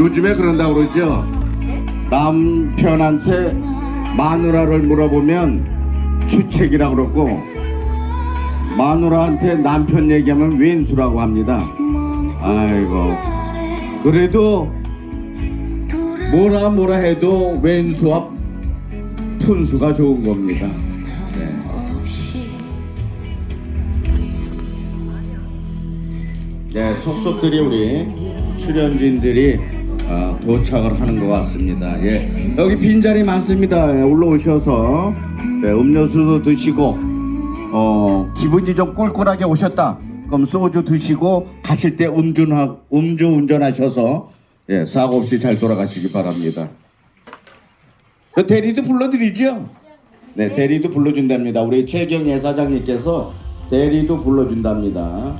요즘에 그런다고 그러죠. 남편한테 마누라를 물어보면 주책이라고 그러고 마누라한테 남편 얘기하면 왼수라고 합니다. 아이고 그래도 뭐라 뭐라 해도 왼수와 푼수가 좋은 겁니다. 네. 네, 속속들이 우리 출연진들이 어, 도착을 하는 것 같습니다. 예, 여기 빈자리 많습니다. 예, 올라오셔서 네, 음료수도 드시고 어, 기분이 좀 꿀꿀하게 오셨다. 그럼 소주 드시고 가실 때 음주하, 음주 운전하셔서 예, 사고 없이 잘 돌아가시기 바랍니다. 그 대리도 불러드리죠? 네, 대리도 불러준답니다. 우리 최경예 사장님께서 대리도 불러준답니다.